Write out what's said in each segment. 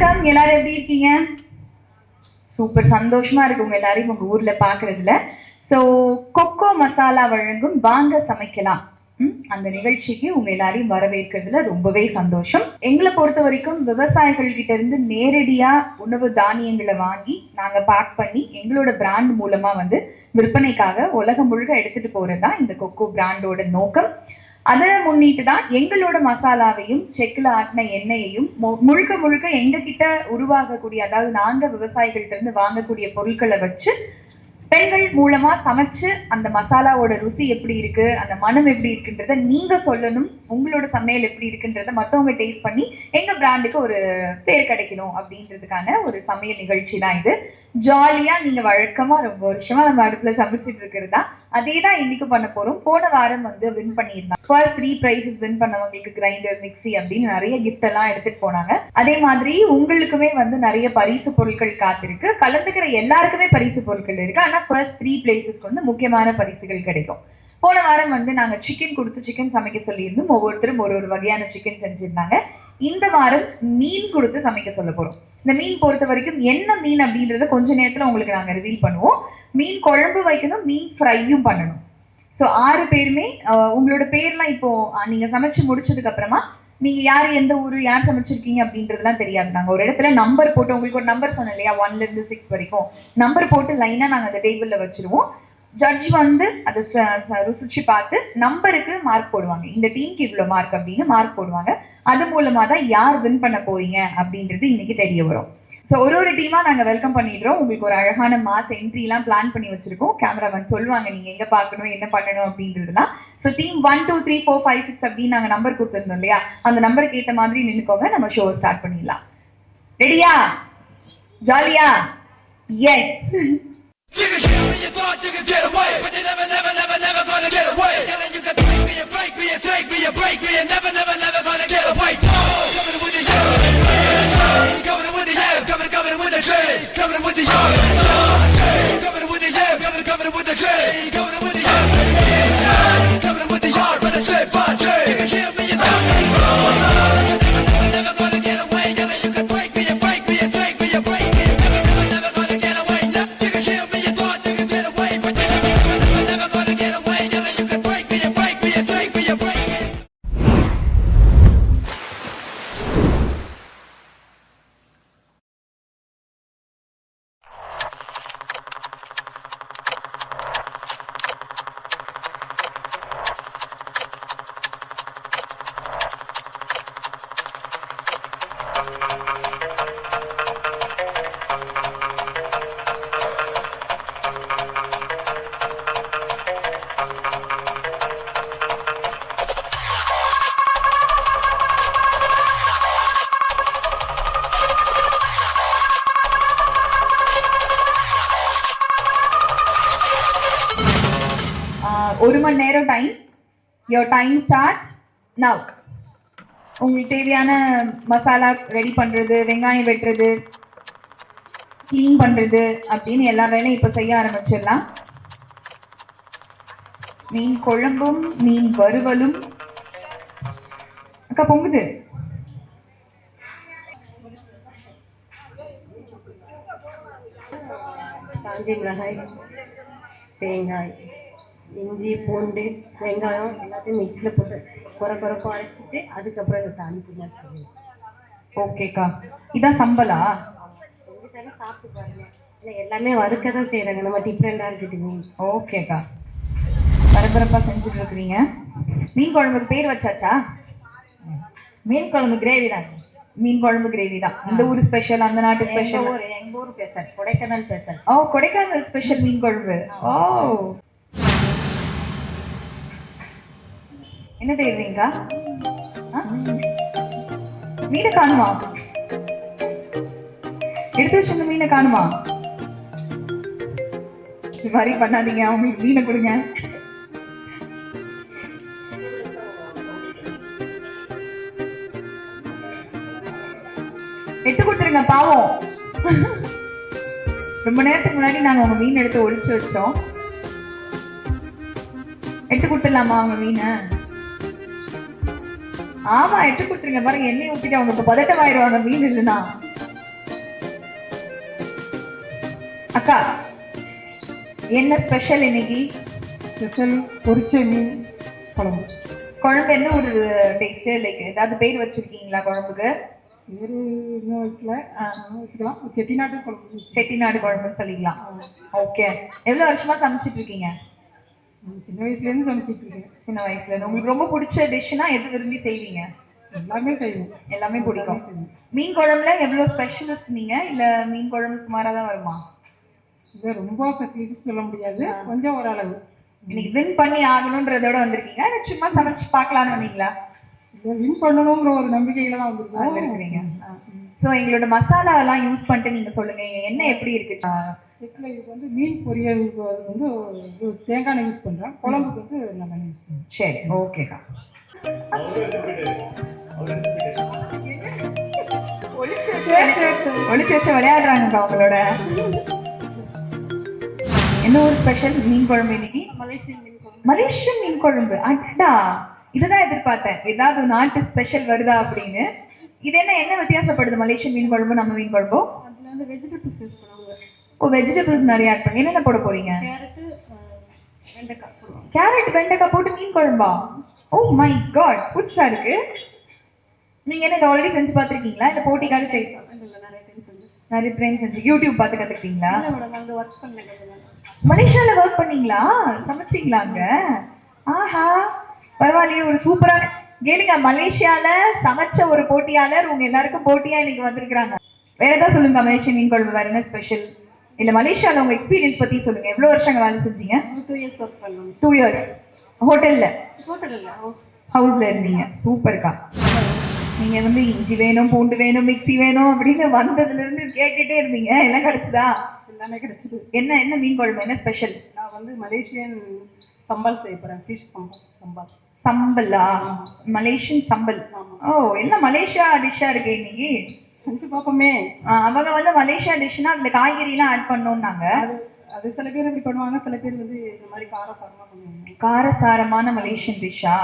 வணக்கம். எல்லாரும் எப்படி இருக்கீங்க? சூப்பர். சந்தோஷமா இருக்கு உங்க எல்லாரையும் உங்க ஊர்ல பாக்குறதுல. ஸோ கொக்கோ மசாலா வழங்கும் வாங்க சமைக்கலாம். ம், அந்த நிகழ்ச்சிக்கு உங்க எல்லாரையும் வரவேற்கிறதுல ரொம்பவே சந்தோஷம். எங்களை பொறுத்த வரைக்கும் விவசாயிகள் கிட்ட இருந்து நேரடியா உணவு தானியங்களை வாங்கி நாங்க பேக் பண்ணி எங்களோட பிராண்ட் மூலமா வந்து விற்பனைக்காக உலகம் முழுக்க எடுத்துட்டு போறது தான் இந்த கொக்கோ பிராண்டோட நோக்கம். அதை முன்னிட்டு தான் எங்களோட மசாலாவையும் செக்கில் ஆட்டின எண்ணெயையும் மு- முழுக்க முழுக்க எங்ககிட்ட உருவாகக்கூடிய அதாவது நாங்கள் விவசாயிகள்கிட்ட இருந்து வாங்கக்கூடிய பொருட்களை வச்சு பெண்கள் மூலமா சமைச்சு அந்த மசாலாவோட ருசி எப்படி இருக்கு அந்த மனம் எப்படி இருக்குன்றத நீங்க சொல்லணும். உங்களோட சமையல் எப்படி இருக்குன்றத மற்றவங்க டேஸ்ட் பண்ணி எங்க பிராண்டுக்கு ஒரு பேர் கிடைக்கணும் அப்படின்றதுக்கான ஒரு சமையல் நிகழ்ச்சி தான் இது ஜாலியா நீங்க வழக்கமா ரொம்ப வருஷமா நம்ம அடுப்புல சமைச்சிட்டு இருக்கிறது தான் அதே தான் இன்னைக்கு பண்ண போறோம். போன வாரம் வந்து வின் பண்ணியிருந்தாங்க. ஃபர்ஸ்ட் த்ரீ ப்ரைஸஸ் வின் பண்ணவங்களுக்கு கிரைண்டர் மிக்சி அப்படின்னு நிறைய கிஃப்ட் எல்லாம் எடுத்துட்டு போனாங்க. அதே மாதிரி உங்களுக்குமே வந்து நிறைய பரிசு பொருட்கள் காத்திருக்கு. கலந்துக்கிற எல்லாருக்குமே பரிசு பொருட்கள் இருக்கு. ஆனா ஃபர்ஸ்ட் த்ரீ பிளேசஸ்க்கு வந்து முக்கியமான பரிசுகள் கிடைக்கும். போன வாரம் வந்து நாங்க சிக்கன் கொடுத்து சிக்கன் சமைக்க சொல்லியிருந்தோம். ஒவ்வொருத்தரும் ஒரு ஒரு வகையான சிக்கன் செஞ்சிருந்தாங்க. இந்த வாரம் மீன் கொடுத்து சமைக்க சொல்ல போறோம். இந்த மீன் பொறுத்த வரைக்கும் என்ன மீன் அப்படின்றத கொஞ்ச நேரத்துல உங்களுக்கு நாங்க ரிவீல் பண்ணுவோம். மீன் குழம்பு வைக்கணும் மீன் ஃப்ரையும் பண்ணணும். ஸோ ஆறு பேருமே உங்களோட பேர்லாம் இப்போ நீங்கள் நீங்க சமைச்சு முடிச்சதுக்கு அப்புறமா நீங்க யார் எந்த ஊர் யார் சமைச்சிருக்கீங்க அப்படின்றதுலாம் தெரியாது. நாங்கள் ஒரு இடத்துல நம்பர் போட்டு உங்களுக்கு ஒரு நம்பர் சொன்னோம் இல்லையா? ஒன்ல இருந்து சிக்ஸ் வரைக்கும். நம்பர் போட்டு லைனா நாங்கள் அந்த டேபிள்ல வச்சிருவோம். ஜட்ஜ் வந்து அதை ச- ருசிச்சு பார்த்து நம்பருக்கு மார்க் போடுவாங்க. இந்த டீமுக்கு இவ்வளோ மார்க் அப்படின்னு மார்க் போடுவாங்க. அது மூலமா தான் யார் வின் பண்ண போறீங்க அப்படின்றது இன்னைக்கு தெரிய வரும். ஸோ ஒரு ஒரு டீமாக நாங்கள் வெல்கம் பண்ணிடுறோம். உங்களுக்கு ஒரு அழகான மாஸ் என்ட்ரிலாம் பிளான் பண்ணி வச்சிருக்கோம். கேமராமேன் சொல்லுவாங்க நீங்கள் எங்கே பார்க்கணும் என்ன பண்ணணும்? அப்படின்றதுலாம். So team one two three four five six அப்படின்னு நாங்கள் நம்பர் கொடுத்துருந்தோம் இல்லையா? அந்த நம்பருக்கு ஏற்ற மாதிரி நின்றுக்கோங்க நம்ம ஷோ ஸ்டார்ட் பண்ணிடலாம். ரெடியா ஜாலியா yes Coming with the yab, coming with the yam, coming with the train, ஒரு மணி நேரம் time your time starts now உங்களுக்கு தேவையான மசாலா ரெடி பண்ணுறது வெங்காயம் வெட்டுறது க்ளீன் பண்ணுறது அப்படின்னு எல்லா வேலையும் இப்போ செய்ய ஆரம்பிச்சிடலாம். மீன் குழம்பும் மீன் வறுவலும். அக்கா பொங்குது? காஞ்சி மிளகாய் தேங்காய் இஞ்சி பூண்டு வெங்காயம் எல்லாத்தையும் மிக்ஸியில் போட்டு குறை குறைப்பாக அரைச்சிட்டு அதுக்கப்புறம் இதை மாதிரி செய்யணும் ஓகேக்கா. இதான் சம்பலா செஞ்சுட்டாலே சாப்பிட்டு பாருங்க. இல்லை எல்லாமே வறுக்க தான் செய்கிறாங்க நம்ம டிஃப்ரெண்டாக இருக்குது ஓகேக்கா. பரபரப்பாக செஞ்சுட்டு இருக்கிறீங்க. மீன் குழம்புக்கு பேர் வச்சாச்சா? மீன் குழம்பு கிரேவி தான். மீன் குழம்பு கிரேவி தான். இந்த ஊர் ஸ்பெஷல் அந்த நாட்டு ஸ்பெஷல் ஊர் எங்கள் ஊர் பேசல் கொடைக்கானல் பேசல் ஓ கொடைக்கானல் ஸ்பெஷல் மீன் குழம்பு. ஓ. என்ன தெரியுறீங்க மீனை காணுமா? எடுத்து வச்சிருந்த மீனை காணுமா? இது மாதிரி பண்ணாதீங்க அவங்களுக்கு மீனை கொடுங்க. எட்டு கொடுத்துருங்க பாவம். ரொம்ப நேரத்துக்கு முன்னாடி நாங்க உங்க மீன் எடுத்து ஒழிச்சு வச்சோம். எட்டு கொடுத்துடலாமா அவங்க மீனை? ஆமா எட்டு கொடுத்துருங்க. பாருங்க எண்ணெய் ஊத்திட்டு அவங்க இப்ப பதட்டம் ஆயிடுவாங்க மீன் இல்லைன்னா. அக்கா என்ன ஸ்பெஷல் இன்னைக்கு? ஸ்பெஷல் பொரிச்ச மீன் குழம்பு. குழம்பு என்ன ஒரு டேஸ்ட் லைக் ஏதாவது பேர் வச்சிருக்கீங்களா குழம்புக்கு? பேர் இன்னும் வைக்கல. வச்சுக்கலாம் செட்டிநாடு குழம்பு. செட்டிநாடு குழம்புன்னு சொல்லிக்கலாம். ஓகே எவ்வளோ வருஷமா சமைச்சிட்டு இருக்கீங்க? சின்ன வயசுலேருந்து சமைச்சிட்டு இருக்கேன். சின்ன வயசுல இருந்து. உங்களுக்கு ரொம்ப பிடிச்ச டிஷ்னா எது விரும்பி செய்வீங்க? எல்லாமே செய்வேன். எல்லாமே பிடிக்கும். மீன் குழம்புல எவ்வளவு ஸ்பெஷலிஸ்ட் நீங்க? இல்ல மீன் குழம்பு சுமாரா தான் வருமா? இதை ரொம்ப ஃபெசிலிட்டி சொல்ல முடியாது. கொஞ்சம் ஓரளவு. இன்னைக்கு வின் பண்ணி ஆகணுன்றதோட வந்திருக்கீங்க. இல்ல சும்மா சமைச்சு பார்க்கலாம்னு வந்தீங்களா? வின் பண்ணணுங்கிற ஒரு நம்பிக்கையில தான் வந்திருக்கோம். வந்திருக்கிறீங்க. ஸோ எங்களோட மசாலா எல்லாம் யூஸ் பண்ணிட்டு நீங்க சொல்லுங்க. என்ன எப்படி இருக்கு? இதில் இதுக்கு வந்து மீன் பொரியலுக்கு வந்து தேங்காய் யூஸ் பண்ணுறேன் குழம்புக்கு வந்து நல்லெண்ணெய் யூஸ் பண்ணுறேன் சரி ஓகேக்கா ஒளிச்சு வச்சு விளையாடுறாங்கக்கா அவங்களோட. என்ன ஒரு ஸ்பெஷல் மீன் குழம்பு இன்னைக்கு? மலேசியன் மீன் குழம்பு. அடடா. இதுதான் எதிர்பார்த்தேன். ஏதாவது நாட்டு ஸ்பெஷல் வருதா அப்படின்னு. இது என்ன என்ன வித்தியாசப்படுது மலேசியன் மீன் குழம்பு நம்ம மீன் குழம்போ? ஓ வெஜிடபிள்ஸ் நிறைய ஆட் பண்ணி. என்னென்ன போட போறீங்க? கேரட் வெண்டைக்காய் போட்டு மீன் குழம்பா? ஓ மை காட் புதுசா இருக்கு. நீங்க என்ன இதை ஆல்ரெடி செஞ்சு பார்த்திருக்கீங்களா? இல்ல போட்டிக்காக செய் இல்லை நிறைய ட்ரெயின் செஞ்சு. யூடியூப் பார்த்து மேடம் வந்து ஒர்க் பண்ணீங்களா? சமைச்சீங்களா அங்க? ஆஹா பரவாயில்லையே ஒரு சூப்பரான கேளுங்க மலேசியால சமைச்ச ஒரு போட்டியாளர் உங்க எல்லாருக்கும் போட்டியா இன்னைக்கு வந்திருக்காங்க வேற ஏதாவது சொல்லுங்க மலேசிய மீன் குழம்பு வேற என்ன ஸ்பெஷல் இல்ல மலேசியால உங்க எக்ஸ்பீரியன்ஸ் பத்தி சொல்லுங்க. எவ்வளவு வருஷம் அங்க வேலை செஞ்சீங்க? டூ இயர்ஸ் ஒர்க் பண்ணோம். டூ இயர்ஸ் ஹோட்டல்ல ஹோட்டல் இல்லை ஹவுஸ் ஹவுஸ்ல இருந்தீங்க. சூப்பர்க்கா நீங்க வந்து இஞ்சி வேணும் பூண்டு வேணும் மிக்ஸி வேணும் அப்படின்னு வந்ததுல இருந்து கேட்டுட்டே இருந்தீங்க. எல்லாம் கிடைச்சதா? எல்லாமே கிடைச்சிது. என்ன என்ன மீன் குழம்பு? என்ன ஸ்பெஷல் நான் வந்து மலேசியன் சம்பால் செய்ய போகிறேன் fish sambal sambal. சம்பலா? Malaysian sambal. ஓ என்ன மலேசியா டிஷ்ஷா இருக்கு இன்னைக்கு? செஞ்சு பார்ப்போமே அவங்க வந்து மலேசியா டிஷ்னா அதுல காய்கறி எல்லாம் ஆட் பண்ணோம்னாங்க. அது அது சில பேர் இப்படி பண்ணுவாங்க சில பேர் வந்து இந்த மாதிரி காரசாரமாக பண்ணுவாங்க. காரசாரமான மலேசியன் டிஷ்ஷா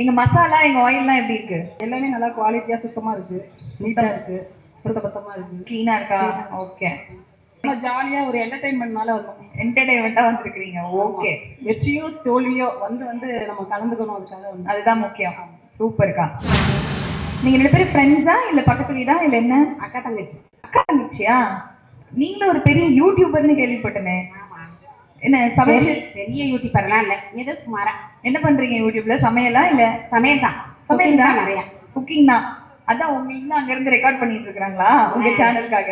எங்க மசாலா எங்க ஆயில்லாம் எப்படி இருக்கு? எல்லாமே நல்லா குவாலிட்டியாக சுத்தமாக இருக்குது நீட்டாக இருக்குது சுத்தபத்தமாக இருக்குது கிளீனா இருக்கா? ஓகே ஜாலியாக ஒரு என்டர்டைன்மெண்ட்னால வந்தோம் என்டர்டைன்மெண்டா வந்திருக்கிறீங்க. ஓகே வெற்றியோ தோல்வியோ வந்து வந்து நம்ம கலந்துக்கணும் அதுக்காக அதுதான் முக்கியம். சூப்பர்க்கா நீங்க ரெண்டு பேரும் ஃப்ரெண்ட்ஸா இல்ல பக்கத்து வீடா இல்ல என்ன? அக்கா தங்கச்சி. அக்கா தங்கச்சியா? நீங்களும் ஒரு பெரிய யூடியூபர்னு கேள்விப்பட்டனே. என்ன சமைச்சு பெரிய யூடியூபர்லாம் இல்லை. ஏதோ சுமாரா. என்ன பண்றீங்க யூடியூப்ல சமையலா இல்ல? சமையல் தான். சமையல் தான்? நிறையா. குக்கிங் தான். அதான் உங்களுக்கு தான் அங்க இருந்து ரெக்கார்ட் பண்ணிட்டு இருக்காங்களா உங்க சேனலுக்காக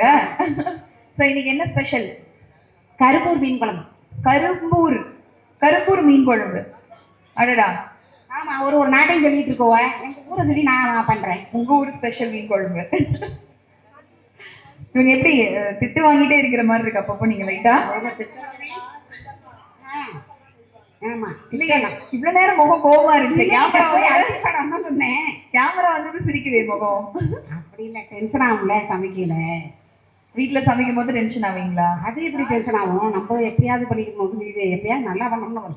சோ இன்னைக்கு என்ன ஸ்பெஷல் கருப்பூர் மீன் குழம்பு. கரும்பூர். கரும்பூர் மீன் குழம்பு. அடடா. ஆமா ஒரு ஒரு நாட்டையும் சொல்லிட்டு இருக்கோவ எங்க ஊரை சொல்லி நான் பண்றேன். உங்க ஊர் ஸ்பெஷல் மீன் குழம்பு. இவங்க எப்படி திட்டு வாங்கிட்டே இருக்கிற மாதிரி இருக்கு அப்பப்போ நீங்க லைட்டா ஆமா. இல்லையா இவ்வளவு நேரம் முகம் கோவமா இருந்துச்சு. கேமரா போய் சொன்னேன். கேமரா வந்தது சிரிக்குதே முகம். அப்படி இல்லை டென்ஷன் ஆகும்ல சமைக்கல. வீட்ல சமைக்கும் போது டென்ஷன் ஆவீங்களா? அது எப்படி டென்ஷன் ஆகும்? நம்ம எப்பயாவது பண்ணிக்கும் போது எப்பயாவது நல்லா பண்ணணும்னு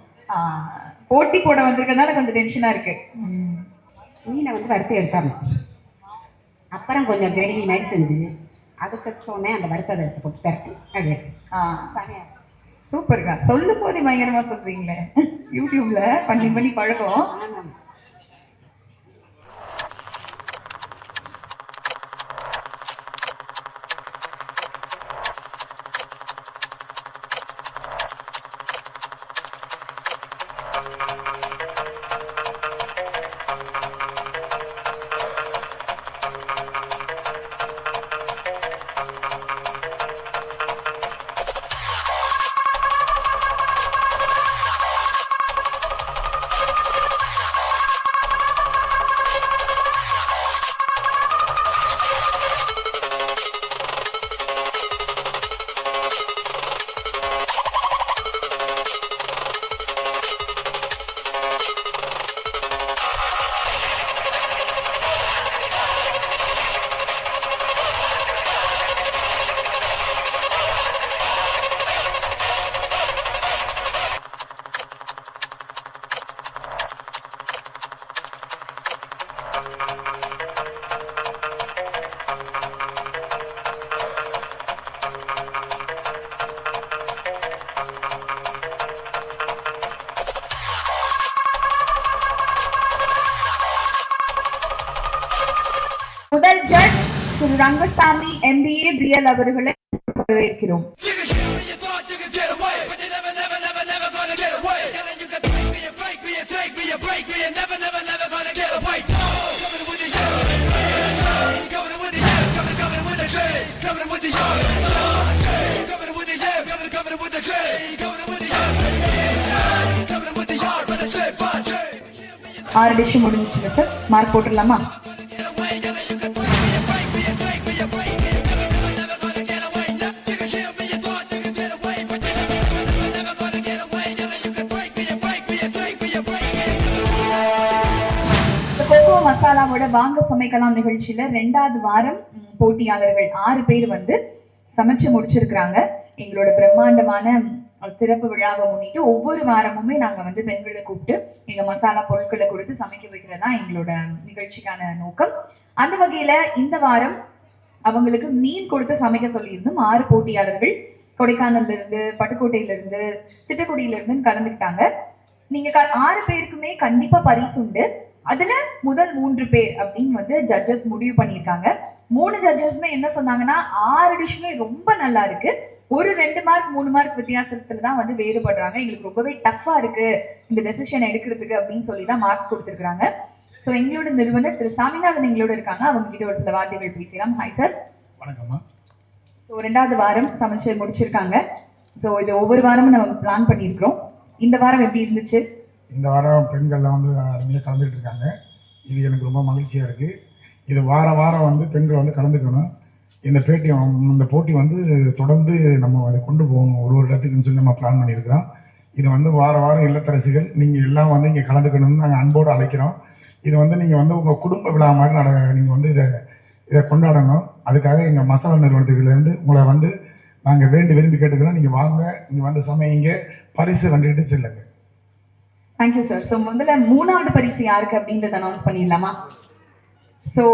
போட்டி போட வந்திருக்கனால கொஞ்சம் டென்ஷனா இருக்கு. மீனை வந்து வறுத்து எடுத்துடணும் அப்புறம் கொஞ்சம் கிரேவி மாதிரி செஞ்சு அதுக்கு சொன்னேன் அந்த வறுத்ததை எடுத்து போட்டு அப்படி ஆ. சூப்பர்க்கா. சொல்லும் போதே பயங்கரமா சொல்றீங்களே. யூடியூப்ல பண்ணி பண்ணி பழக்கம். ரங்கசாமி எம்பிஏ பிஎல் அவர்களை வரவேற்கிறோம். ஆறு டிஷ் முடிஞ்சுச்சுங்க சார். மார்க் போட்டுடலாமா? மசாலாவோட வாங்க சமைக்கலாம் நிகழ்ச்சியில ரெண்டாவது வாரம் போட்டியாளர்கள் ஆறு பேர் வந்து சமைச்சு முடிச்சிருக்கிறாங்க. எங்களோட பிரம்மாண்டமான திறப்பு விழாவை முன்னிட்டு ஒவ்வொரு வாரமுமே நாங்க வந்து பெண்களை கூப்பிட்டு எங்க மசாலா பொருட்களை கொடுத்து சமைக்க வைக்கிறது தான் எங்களோட நிகழ்ச்சிக்கான நோக்கம். அந்த வகையில இந்த வாரம் அவங்களுக்கு மீன் கொடுத்து சமைக்க சொல்லியிருந்தோம் ஆறு போட்டியாளர்கள் கொடைக்கானல்ல இருந்து பட்டுக்கோட்டையில இருந்து திட்டக்குடியில இருந்து கலந்துக்கிட்டாங்க. நீங்க க- ஆறு பேருக்குமே கண்டிப்பா பரிசு உண்டு. அதுல முதல் மூன்று பேர் அப்படின்னு வந்து ஜட்ஜஸ் முடிவு பண்ணியிருக்காங்க. மூணு ஜட்ஜஸ்மே என்ன சொன்னாங்கன்னா ஆறு டிஷ்மே ரொம்ப நல்லா இருக்கு. ஒரு ரெண்டு மார்க் மூணு மார்க் வித்தியாசத்துல தான் வந்து வேறுபடுறாங்க. எங்களுக்கு ரொம்பவே டஃப்பா இருக்கு இந்த டெசிஷன் எடுக்கிறதுக்கு அப்படின்னு சொல்லி தான் மார்க்ஸ் கொடுத்துருக்காங்க ஸோ எங்களோட நிறுவனர் திரு சாமிநாதன் எங்களோட இருக்காங்க. அவங்க கிட்ட ஒரு சில வார்த்தைகள் பேசலாம். ஹாய் சார் வணக்கம்மா. ஸோ ரெண்டாவது வாரம் சமைச்சு முடிச்சிருக்காங்க. ஸோ இது ஒவ்வொரு வாரமும் நம்ம பிளான் பண்ணியிருக்கிறோம். இந்த வாரம் எப்படி இருந்துச்சு? இந்த வாரம் பெண்கள்லாம் வந்து அருமையாக கலந்துக்கிட்டு இருக்காங்க இது எனக்கு ரொம்ப மகிழ்ச்சியாக இருக்குது இது வார வாரம் வந்து பெண்கள் வந்து கலந்துக்கணும். இந்த பேட்டி இந்த போட்டி வந்து தொடர்ந்து நம்ம அதை கொண்டு போகணும். ஒரு ஒரு இடத்துக்குன்னு சொல்லி நம்ம பிளான் பண்ணியிருக்கிறோம். இது வந்து வார வாரம் இல்லத்தரசிகள் நீங்கள் எல்லாம் வந்து இங்கே கலந்துக்கணும்னு நாங்கள் அன்போடு அழைக்கிறோம். இது வந்து நீங்கள் வந்து உங்கள் குடும்ப விழா மாதிரி நட நீங்கள் வந்து இதை இதை கொண்டாடணும். அதுக்காக எங்கள் மசாலா நிறுவனத்துலேருந்து உங்களை வந்து நாங்கள் வேண்டி விரும்பி கேட்டுக்கிறோம். நீங்கள் வாங்க நீங்கள் வந்து சமைங்க பரிசு வந்துக்கிட்டு செல்லுங்கள் தேங்க்யூ சார் ஸோ முதல்ல மூணாவது பரிசு யாருக்கு அப்படின்றத அனௌன்ஸ் பண்ணிடலாமா? ஸோ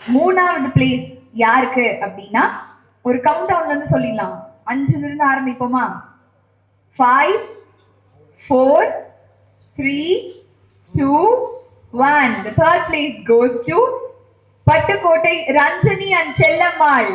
மூணாவது பிளேஸ் யாருக்கு அப்படின்னா ஒரு கவுண்ட் டவுன்ல இருந்து சொல்லிடலாம். அஞ்சுல இருந்து ஆரம்பிப்போமா? Five four three two one the third place goes to Pattukkottai Ranjani and Chellammal.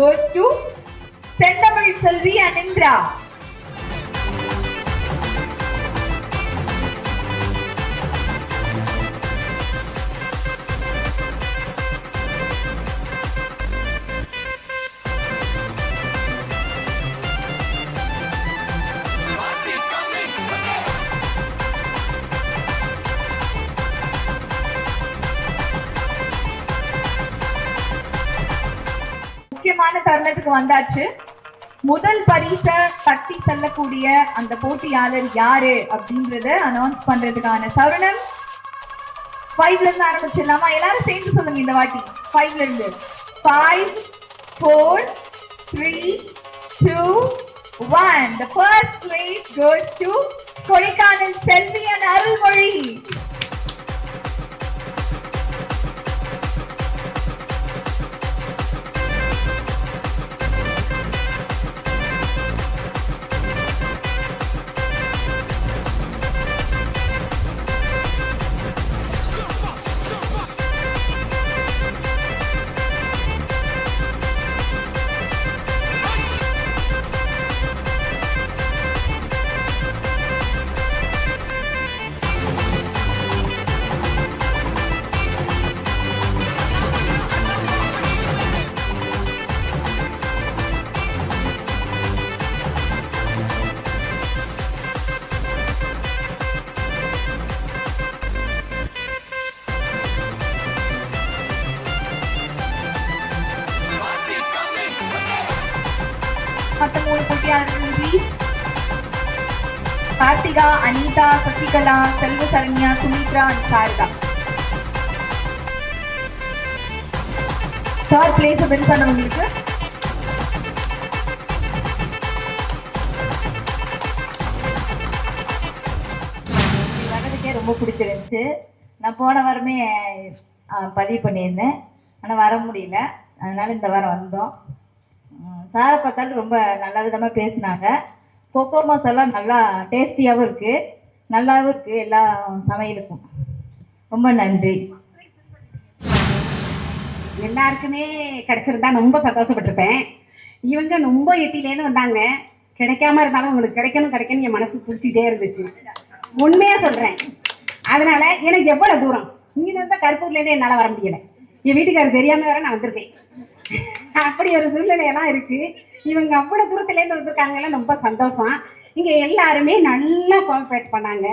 Goes to Sendamil Selvi and Indra. தருணத்துக்கு வந்தாச்சு. முதல் பரிச தட்டி செல்லக்கூடிய அந்த போட்டியாளர் யாரு அப்படின்றத அனௌன்ஸ் பண்றதுக்கான தருணம் ஃபைவ்ல இருந்து ஆரம்பிச்சிடலாமா? எல்லாரும் சேர்ந்து சொல்லுங்க இந்த வாட்டி. ஃபைவ்ல இருந்து. Five four three two one the first place goes to Kodaikanal Selvi and Arulmozhi. Sasikala Selva Saranya Sumithra and Saradha. Third place win பண்ணவங்களுக்கு வர்றதுக்கே ரொம்ப பிடிச்சிருந்துச்சு. நான் போன வாரமே பதிவு பண்ணியிருந்தேன். ஆனால் வர முடியல. அதனால் இந்த வாரம் வந்தோம். சாரை பார்த்தாலும் ரொம்ப நல்ல விதமாக பேசினாங்க. கொக்கோ மசாலா நல்லா டேஸ்டியாகவும் இருக்குது நல்லாவும் இருக்குது எல்லா சமையலுக்கும். ரொம்ப நன்றி. எல்லாருக்குமே கிடைச்சிருந்தா ரொம்ப சந்தோஷப்பட்டிருப்பேன். இவங்க ரொம்ப எட்டிலேருந்து வந்தாங்க. கிடைக்காம இருந்தாலும் உங்களுக்கு கிடைக்கணும் கிடைக்கணும் என் மனசு பிடிச்சிட்டே இருந்துச்சு. உண்மையாக சொல்கிறேன் அதனால் எனக்கு எவ்வளோ தூரம்? இங்கிருந்து கருப்பூர்லேருந்து என்னால் வர முடியலை. என் வீட்டுக்காரர் தெரியாமல் வர நான் வந்திருக்கேன். அப்படி ஒரு சூழ்நிலையெல்லாம் இருக்குது இவங்க அவ்வளோ தூரத்துலேருந்து வந்திருக்காங்கல்ல ரொம்ப சந்தோஷம். இங்கே எல்லாருமே நல்லா கோஆப்ரேட் பண்ணாங்க.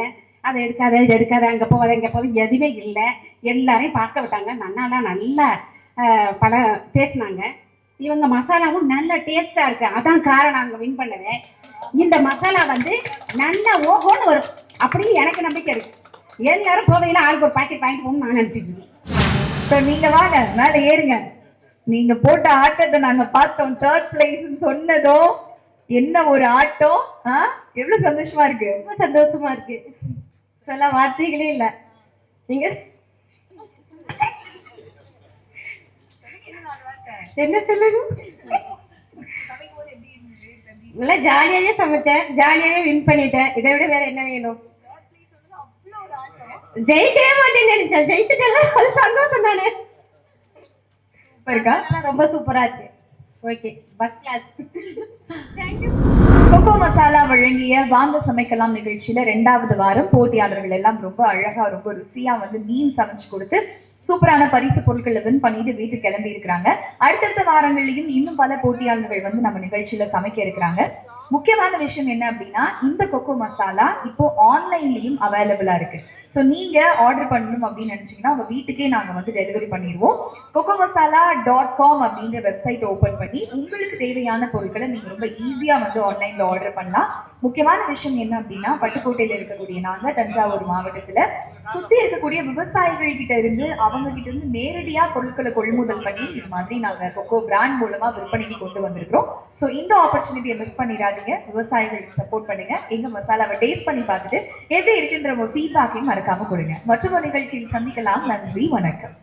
அதை எடுக்காத இதை எடுக்காத அங்கே போகாத இங்கே போகாத எதுவுமே இல்லை. எல்லாரையும் பார்க்க விட்டாங்க. நன்னாலாம் நல்லா பல பேசினாங்க. இவங்க மசாலாவும் நல்ல டேஸ்டாக இருக்கு. அதான் காரணம் அங்கே வின் பண்ணுவேன் இந்த மசாலா வந்து நல்லா ஓஹோன்னு வரும். அப்படின்னு எனக்கு நம்பிக்கை இருக்கு. எல்லாரும் போகையில் ஆளுக்கு ஒரு பாக்கெட் வாங்கிட்டு போகணும்னு நான் நினச்சிட்டு இருக்கேன். ஸோ நீங்கள் வாங்க மேலே ஏறுங்க. நீங்கள் போட்ட ஆட்டத்தை நாங்கள் பார்த்தோம். தேர்ட் பிளேஸ்ன்னு சொன்னதும் என்ன ஒரு ஆட்டம் எவ்வளவு சந்தோஷமா இருக்கு. ரொம்ப சந்தோஷமா இருக்கு. சொல்ல வார்த்தைகளே இல்லை. நீங்க? என்ன சொல்லுங்க? நல்லா ஜாலியாவே சமைச்சேன். ஜாலியாவே வின் பண்ணிட்டேன். இதை விட வேற என்ன வேணும்? ஜெயிக்கவே மாட்டேன்னு நினைச்சேன். ஜெயிச்சுட்டேன் அது சந்தோஷம் தானே? இருக்கா ரொம்ப சூப்பரா இருக்கு. Okay first class Kokko masala வழங்கிய வாங்க சமைக்கலாம் நிகழ்ச்சியில ரெண்டாவது வாரம் போட்டியாளர்கள் எல்லாம் ரொம்ப அழகா ரொம்ப ருசியா வந்து மீன் சமைச்சு கொடுத்து சூப்பரான பரிசு பொருட்களை வின் பண்ணிட்டு வீட்டுக்கு கிளம்பி இருக்கிறாங்க. அடுத்தடுத்த வாரங்கள்லயும் இன்னும் பல போட்டியாளர்கள் வந்து நம்ம நிகழ்ச்சியில சமைக்க இருக்கிறாங்க. முக்கியமான விஷயம் என்ன அப்படின்னா இந்த கொக்கோ மசாலா இப்போ ஆன்லைன்லயும் அவைலபிளா இருக்கு. ஸோ நீங்க ஆர்டர் பண்ணணும் அப்படின்னு நினைச்சீங்கன்னா உங்க வீட்டுக்கே நாங்க வந்து டெலிவரி பண்ணிடுவோம். கொக்கோ மசாலா டாட் காம் அப்படின்ற வெப்சைட் ஓபன் பண்ணி உங்களுக்கு தேவையான பொருட்களை நீங்க ரொம்ப ஈஸியா வந்து ஆன்லைன்ல ஆர்டர் பண்ணலாம். முக்கியமான விஷயம் என்ன அப்படின்னா பட்டுக்கோட்டையில இருக்கக்கூடிய நாங்க தஞ்சாவூர் மாவட்டத்துல சுத்தி இருக்கக்கூடிய விவசாயிகள் கிட்ட இருந்து அவங்க கிட்ட இருந்து நேரடியா பொருட்களை கொள்முதல் பண்ணி இது மாதிரி நாங்க கொக்கோ பிராண்ட் மூலமா விற்பனைக்கு கொண்டு வந்திருக்கிறோம். ஸோ இந்த ஆப்பர்ச்சுனிட்டியை மிஸ் பண்ணிடாதீங்க விவசாயிகளுக்கு சப்போர்ட் பண்ணுங்க. எங்க மசாலாவை டேஸ்ட் பண்ணி பார்த்துட்டு எப்படி இருக்குன்ற ஒரு ஃபீட்பேக்கையும் மறக்காம கொடுங்க. மற்றொரு நிகழ்ச்சியில் சந்திக்கலாம். நன்றி வணக்கம்.